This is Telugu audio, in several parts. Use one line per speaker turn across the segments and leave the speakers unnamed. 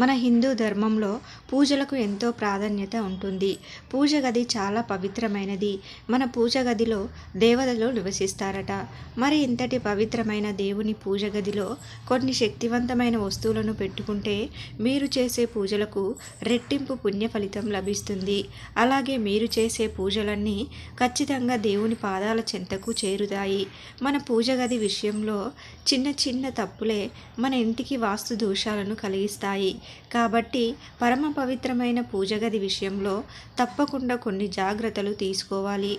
మన హిందూ ధర్మంలో పూజలకు ఎంతో ప్రాధాన్యత ఉంటుంది. పూజ గది చాలా పవిత్రమైనది. మన పూజ గదిలో దేవతలు నివసిస్తారట. మరి ఇంతటి పవిత్రమైన దేవుని పూజ గదిలో కొన్ని శక్తివంతమైన వస్తువులను పెట్టుకుంటే మీరు చేసే పూజలకు రెట్టింపు పుణ్య ఫలితం లభిస్తుంది. అలాగే మీరు చేసే పూజలన్నీ ఖచ్చితంగా దేవుని పాదాల చెంతకు చేరుతాయి. మన పూజ గది విషయంలో చిన్న చిన్న తప్పులే మన ఇంటికి వాస్తు దోషాలను కలిగిస్తాయి. కాబట్టి పరమ పవిత్రమైన పూజగది విషయంలో తప్పకుండా కొన్ని జాగ్రత్తలు తీసుకోవాలి.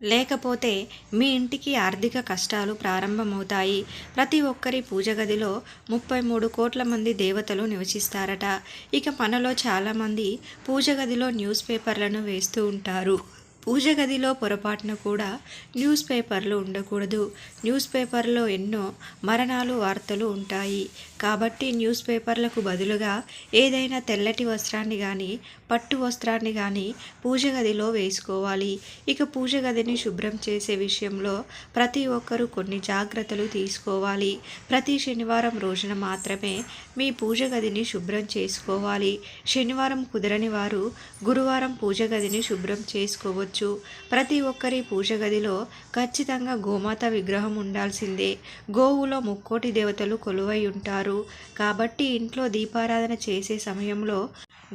లేకపోతే మీ ఇంటికి ఆర్థిక కష్టాలు ప్రారంభమవుతాయి. ప్రతి ఒక్కరి పూజ గదిలో ముప్పై మూడు కోట్ల మంది దేవతలు నివసిస్తారట. ఇక మనలో చాలామంది పూజ గదిలో న్యూస్ పేపర్లను వేస్తూ ఉంటారు. పూజ గదిలో పొరపాటున కూడా న్యూస్ పేపర్లు ఉండకూడదు. న్యూస్ పేపర్లో ఎన్నో మరణాలు వార్తలు ఉంటాయి. కాబట్టి న్యూస్ పేపర్లకు బదులుగా ఏదైనా తెల్లటి వస్త్రాన్ని కానీ పట్టు వస్త్రాన్ని కానీ పూజ గదిలో వేసుకోవాలి. ఇక పూజ గదిని శుభ్రం చేసే విషయంలో ప్రతి ఒక్కరూ కొన్ని జాగ్రత్తలు తీసుకోవాలి. ప్రతి శనివారం రోజున మాత్రమే మీ పూజ గదిని శుభ్రం చేసుకోవాలి. శనివారం కుదరని వారు గురువారం పూజ గదిని శుభ్రం చేసుకోవచ్చు. ప్రతి ఒక్కరి పూజ గదిలో ఖచ్చితంగా గోమాత విగ్రహం ఉండాల్సిందే. గోవులో ముక్కోటి దేవతలు కొలువై ఉంటారు. కాబట్టి ఇంట్లో దీపారాధన చేసే సమయంలో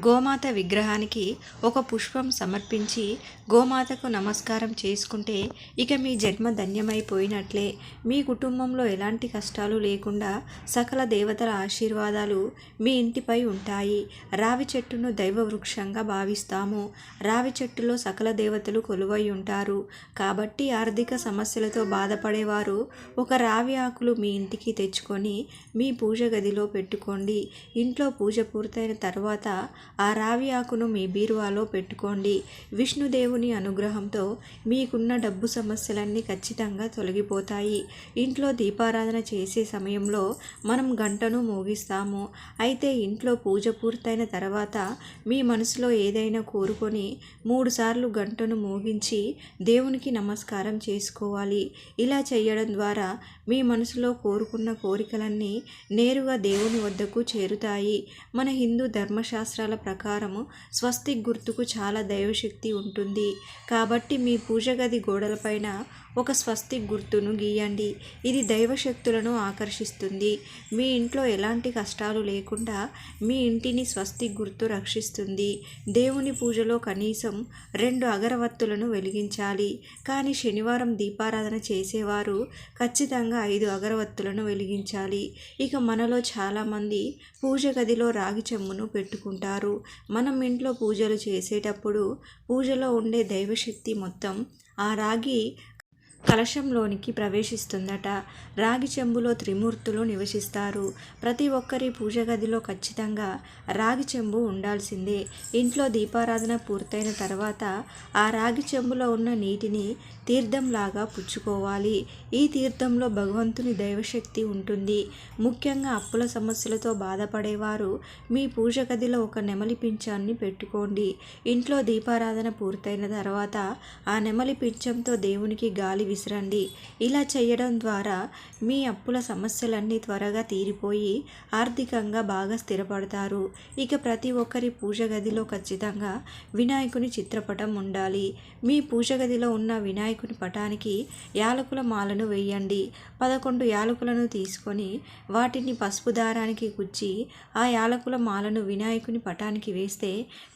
గోమాత విగ్రహానికి ఒక పుష్పం సమర్పించి గోమాతకు నమస్కారం చేసుకుంటే ఇక మీ జన్మ ధన్యమైపోయినట్లే. మీ కుటుంబంలో ఎలాంటి కష్టాలు లేకుండా సకల దేవతల ఆశీర్వాదాలు మీ ఇంటిపై ఉంటాయి. రావి చెట్టును దైవ వృక్షంగా భావిస్తాము. రావి చెట్టులో సకల దేవతలు కొలువై ఉంటారు. కాబట్టి ఆర్థిక సమస్యలతో బాధపడేవారు ఒక రావి ఆకులు మీ ఇంటికి తెచ్చుకొని మీ పూజ గదిలో పెట్టుకోండి. ఇంట్లో పూజ పూర్తయిన తర్వాత ఆ రావి ఆకును మీ బీరువాలో పెట్టుకోండి. విష్ణుదేవుని అనుగ్రహంతో మీకున్న డబ్బు సమస్యలన్నీ ఖచ్చితంగా తొలగిపోతాయి. ఇంట్లో దీపారాధన చేసే సమయంలో మనం గంటను మోగిస్తాము. అయితే ఇంట్లో పూజ పూర్తయిన తర్వాత మీ మనసులో ఏదైనా కోరుకొని మూడుసార్లు గంటను మోగించి దేవునికి నమస్కారం చేసుకోవాలి. ఇలా చేయడం ద్వారా మీ మనసులో కోరుకున్న కోరికలన్నీ నేరుగా దేవుని వద్దకు చేరుతాయి. మన హిందూ ధర్మశాస్త్రాల ప్రకారము స్వస్తిక్ గుర్తుకు చాలా దైవశక్తి ఉంటుంది. కాబట్టి మీ పూజ గది గోడలపైన ఒక స్వస్తి గుర్తును గీయండి. ఇది దైవశక్తులను ఆకర్షిస్తుంది. మీ ఇంట్లో ఎలాంటి కష్టాలు లేకుండా మీ ఇంటిని స్వస్తి గుర్తు రక్షిస్తుంది. దేవుని పూజలో కనీసం రెండు అగరవత్తులను వెలిగించాలి. కానీ శనివారం దీపారాధన చేసేవారు ఖచ్చితంగా ఐదు అగరవత్తులను వెలిగించాలి. ఇక మనలో చాలామంది పూజ గదిలో రాగి చెమ్మును పెట్టుకుంటారు. మనం ఇంట్లో పూజలు చేసేటప్పుడు పూజలో ఉండే దైవశక్తి మొత్తం ఆ రాగి కలశంలోనికి ప్రవేశిస్తుందట. రాగి చెంబులో త్రిమూర్తులు నివసిస్తారు. ప్రతి ఒక్కరి పూజ గదిలో ఖచ్చితంగా రాగి చెంబు ఉండాల్సిందే. ఇంట్లో దీపారాధన పూర్తయిన తర్వాత ఆ రాగి చెంబులో ఉన్న నీటిని తీర్థంలాగా పుచ్చుకోవాలి. ఈ తీర్థంలో భగవంతుని దైవశక్తి ఉంటుంది. ముఖ్యంగా అప్పుల సమస్యలతో బాధపడేవారు మీ పూజ గదిలో ఒక నెమలి పింఛాన్ని పెట్టుకోండి. ఇంట్లో దీపారాధన పూర్తయిన తర్వాత ఆ నెమలి పింఛంతో దేవునికి గాలి విసిరండి. ఇలా చేయడం ద్వారా మీ అప్పుల సమస్యలన్నీ త్వరగా తీరిపోయి ఆర్థికంగా బాగా స్థిరపడతారు. ఇక ప్రతి ఒక్కరి పూజ గదిలో ఖచ్చితంగా వినాయకుని చిత్రపటం ఉండాలి. మీ పూజ గదిలో ఉన్న వినాయకుని పటానికి యాలకుల మాలను వేయండి. పదకొండు యాలకులను తీసుకొని వాటిని పసుపు దారానికి గుచ్చి ఆ యాలకుల మాలను వినాయకుని పటానికి వేస్తే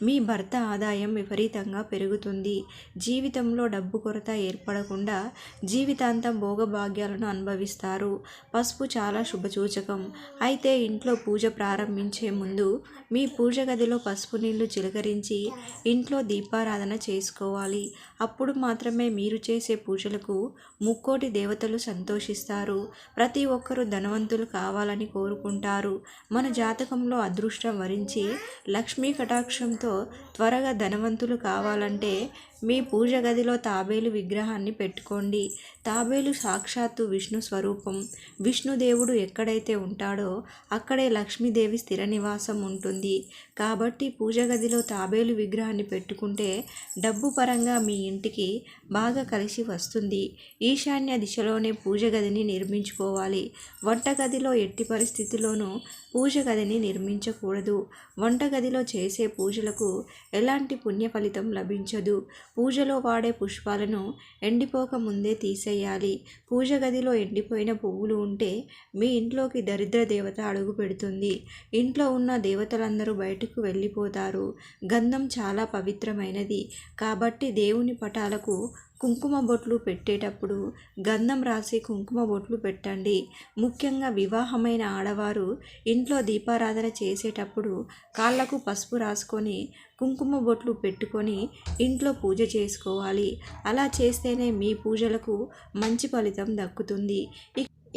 మీ భర్త ఆదాయం విపరీతంగా పెరుగుతుంది. జీవితంలో డబ్బు కొరత ఏర్పడకుండా జీవితాంతం భోగభాగ్యాలను అనుభవిస్తారు. పసుపు చాలా శుభసూచకం. అయితే ఇంట్లో పూజ ప్రారంభించే ముందు మీ పూజ గదిలో పసుపు నీళ్ళు చిలకరించి ఇంట్లో దీపారాధన చేసుకోవాలి. అప్పుడు మాత్రమే మీరు చేసే పూజలకు ముక్కోటి దేవతలు సంతోషిస్తారు. ప్రతి ఒక్కరూ ధనవంతులు కావాలని కోరుకుంటారు. మన జాతకంలో అదృష్టం వరించి లక్ష్మీ కటాక్షంతో త్వరగా ధనవంతులు కావాలంటే మీ పూజ గదిలో తాబేలు విగ్రహాన్ని పెట్టుకోండి. తాబేలు సాక్షాత్తు విష్ణు స్వరూపం. విష్ణుదేవుడు ఎక్కడైతే ఉంటాడో అక్కడే లక్ష్మీదేవి స్థిర నివాసం ఉంటుంది. కాబట్టి పూజ గదిలో తాబేలు విగ్రహాన్ని పెట్టుకుంటే డబ్బు పరంగా మీ ఇంటికి బాగా కలిసి వస్తుంది. ఈశాన్య దిశలోనే పూజ గదిని నిర్మించుకోవాలి. వంటగదిలో ఎట్టి పరిస్థితిలోనూ పూజ గదిని నిర్మించకూడదు. వంటగదిలో చేసే పూజలకు ఎలాంటి పుణ్య ఫలితం లభించదు. పూజలో వాడే పుష్పాలను ఎండిపోక ముందే తీసేయాలి. పూజ గదిలో ఎండిపోయిన పువ్వులు ఉంటే మీ ఇంట్లోకి దరిద్ర దేవత అడుగు పెడుతుంది. ఇంట్లో ఉన్న దేవతలందరూ బయట బయటకు వెళ్ళిపోతారు. గంధం చాలా పవిత్రమైనది. కాబట్టి దేవుని పటాలకు కుంకుమ బొట్లు పెట్టేటప్పుడు గంధం రాసి కుంకుమ బొట్లు పెట్టండి. ముఖ్యంగా వివాహమైన ఆడవారు ఇంట్లో దీపారాధన చేసేటప్పుడు కాళ్ళకు పసుపు రాసుకొని కుంకుమ బొట్లు పెట్టుకొని ఇంట్లో పూజ చేసుకోవాలి. అలా చేస్తేనే మీ పూజలకు మంచి ఫలితం దక్కుతుంది.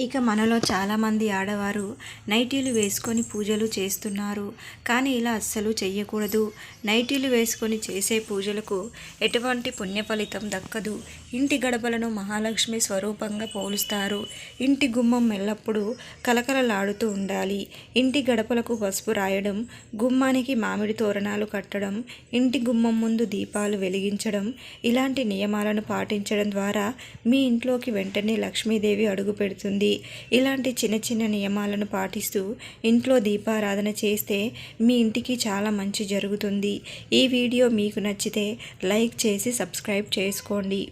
ఇక మనలో చాలామంది ఆడవారు నైటీలు వేసుకొని పూజలు చేస్తున్నారు. కానీ ఇలా అస్సలు చేయకూడదు నైటీలు వేసుకొని చేసే పూజలకు ఎటువంటి పుణ్య ఫలితం దక్కదు. ఇంటి గడపలను మహాలక్ష్మి స్వరూపంగా పోలుస్తారు. ఇంటి గుమ్మం ఎల్లప్పుడూ కలకలలాడుతూ ఉండాలి. ఇంటి గడపలకు పసుపు రాయడం గుమ్మానికి మామిడి తోరణాలు కట్టడం ఇంటి గుమ్మం ముందు దీపాలు వెలిగించడం ఇలాంటి నియమాలను పాటించడం ద్వారా మీ ఇంట్లోకి వెంటనే లక్ష్మీదేవి అడుగు పెడుతుంది. ఇలాంటి చిన్న చిన్న నియమాలను పాటిస్తూ ఇంట్లో దీపారాధన చేస్తే మీ ఇంటికి చాలా మంచి జరుగుతుంది. ఈ వీడియో మీకు నచ్చితే లైక్ చేసి సబ్స్క్రైబ్ చేసుకోండి.